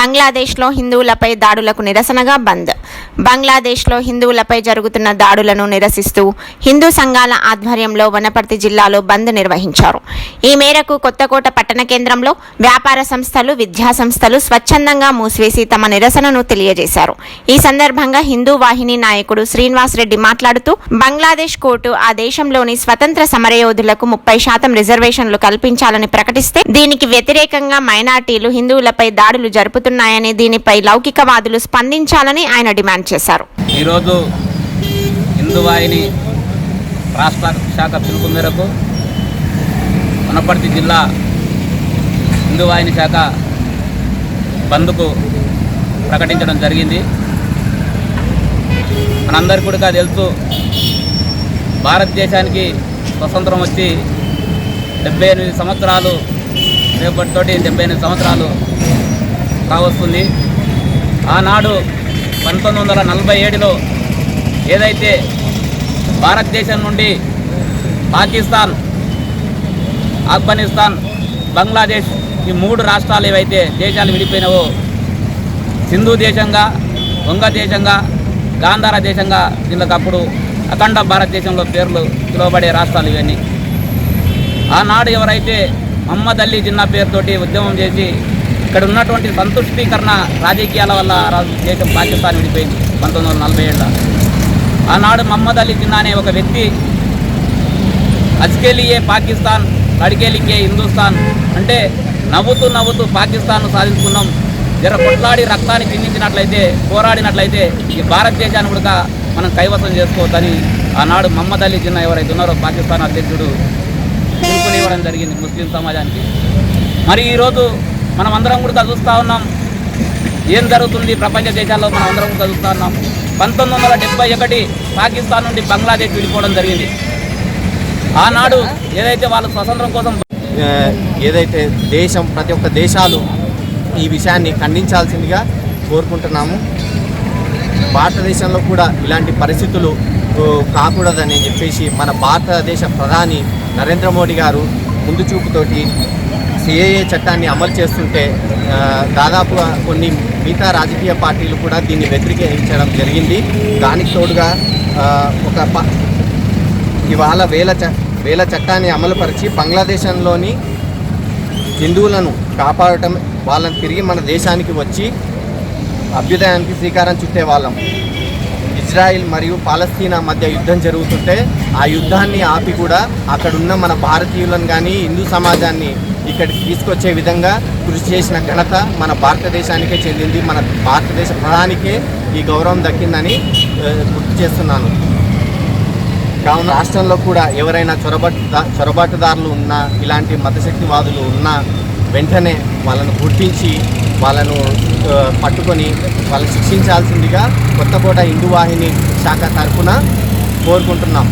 బంగ్లాదేశ్లో హిందువులపై దాడులకు నిరసనగా బంద్. బంగ్లాదేశ్లో హిందువులపై జరుగుతున్న దాడులను నిరసిస్తూ హిందూ సంఘాల ఆధ్వర్యంలో వనపర్తి జిల్లాలో బంద్ నిర్వహించారు. ఈ మేరకు కొత్తకోట పట్టణ కేంద్రంలో వ్యాపార సంస్థలు విద్యా సంస్థలు స్వచ్ఛందంగా మూసివేసి తమ నిరసనను తెలియజేశారు. ఈ సందర్భంగా హిందూ వాహిని నాయకుడు శ్రీనివాస్ రెడ్డి మాట్లాడుతూ బంగ్లాదేశ్ కోర్టు ఆ దేశంలోని స్వతంత్ర సమరయోధులకు ముప్పై శాతం రిజర్వేషన్లు కల్పించాలని ప్రకటిస్తే దీనికి వ్యతిరేకంగా మైనార్టీలు హిందువులపై దాడులు జరుపుతున్నాయని దీనిపై లౌకికవాదులు స్పందించాలని ఆయన డిమాండ్ చేశారు. ఈరోజు హిందువాయిని రాష్ట్ర శాఖ పిలుపు మేరకు వనపర్తి జిల్లా హిందువాయిని శాఖ బంద్కు ప్రకటించడం జరిగింది. మనందరికీ కూడా తెలుసు భారతదేశానికి స్వతంత్రం వచ్చి డెబ్బై ఎనిమిది సంవత్సరాలు రేపటితోటి డెబ్బై ఎనిమిది సంవత్సరాలు కావస్తుంది. ఆనాడు పంతొమ్మిది వందల నలభై ఏడులో ఏదైతే భారతదేశం నుండి పాకిస్తాన్ ఆఫ్ఘనిస్తాన్ బంగ్లాదేశ్ ఈ మూడు రాష్ట్రాలు ఏవైతే దేశాలు విడిపోయినవో సింధు దేశంగా వంగ దేశంగా గాంధార దేశంగా వీళ్ళకి అప్పుడు అఖండ భారతదేశంలో పేర్లు పిలువబడే రాష్ట్రాలు ఇవన్నీ. ఆనాడు ఎవరైతే మహమ్మద్ అల్లీ జిన్నా పేరుతోటి ఉద్యమం చేసి ఇక్కడ ఉన్నటువంటి సంతుష్టీకరణ రాజకీయాల వల్ల దేశం పాకిస్తాన్ విడిపోయింది పంతొమ్మిది వందల నలభై ఏళ్ళ. ఆనాడు మహమ్మద్ అలీ జిన్నా అనే ఒక వ్యక్తి అజ్కేలియే పాకిస్తాన్ కడికేలికే హిందుస్థాన్ అంటే నవ్వుతూ నవ్వుతూ పాకిస్తాన్ను సాధించుకున్నాం. జర కొట్లాడి రక్తాన్ని చిందించినట్లయితే పోరాడినట్లయితే ఈ భారతదేశాన్ని కూడా మనం కైవసం చేసుకోవద్దని ఆనాడు మహమ్మద్ అలీ జిన్నా ఎవరైతే ఉన్నారో పాకిస్తాన్ అధ్యక్షుడు పిలుపునివ్వడం జరిగింది ముస్లిం సమాజానికి. మరి ఈరోజు మనం అందరం కూడా చూస్తూ ఉన్నాం. ఏం జరుగుతుంది? ప్రపంచ దేశాల్లో మనం అందరం కూడా చూస్తూ ఉన్నాం. పంతొమ్మిది వందల డెబ్బై ఒకటి పాకిస్తాన్ నుండి బంగ్లాదేశ్ విడిపోవడం జరిగింది. ఆనాడు ఏదైతే వాళ్ళు స్వతంత్రం కోసం ఏదైతే దేశం ప్రతి ఒక్క దేశాలు ఈ విషయాన్ని ఖండించాల్సిందిగా కోరుకుంటున్నాము. భారతదేశంలో కూడా ఇలాంటి పరిస్థితులు కాకూడదని చెప్పేసి మన భారతదేశ ప్రధాని నరేంద్ర మోడీ గారు ముందు చూపుతోటి సిఏఏ చట్టాన్ని అమలు చేస్తుంటే దాదాపు కొన్ని మిగతా రాజకీయ పార్టీలు కూడా దీన్ని వ్యతిరేకించడం జరిగింది. దానికి తోడుగా ఒక ఇవాళ వేల చ వేల చట్టాన్ని అమలుపరిచి బంగ్లాదేశంలోని హిందువులను కాపాడటం వాళ్ళని తిరిగి మన దేశానికి వచ్చి అభ్యుదయానికి శ్రీకారం చుట్టే వాళ్ళం. ఇజ్రాయిల్ మరియు పాలస్తీనా మధ్య యుద్ధం జరుగుతుంటే ఆ యుద్ధాన్ని ఆపి కూడా అక్కడున్న మన భారతీయులను కానీ హిందూ సమాజాన్ని ఇక్కడికి తీసుకొచ్చే విధంగా కృషి చేసిన ఘనత మన భారతదేశానికే చెందింది. మన భారతదేశ ప్రధానికే ఈ గౌరవం దక్కిందని గుర్తు చేస్తున్నాను. కావున రాష్ట్రంలో కూడా ఎవరైనా చొరబాటు చొరబాటుదారులు ఉన్నా ఇలాంటి మతశక్తివాదులు ఉన్నా వెంటనే వాళ్ళను గుర్తించి వాళ్ళను పట్టుకొని వాళ్ళని శిక్షించాల్సిందిగా కొత్తకోట హిందూ వాహిని శాఖ తరఫున కోరుకుంటున్నాం.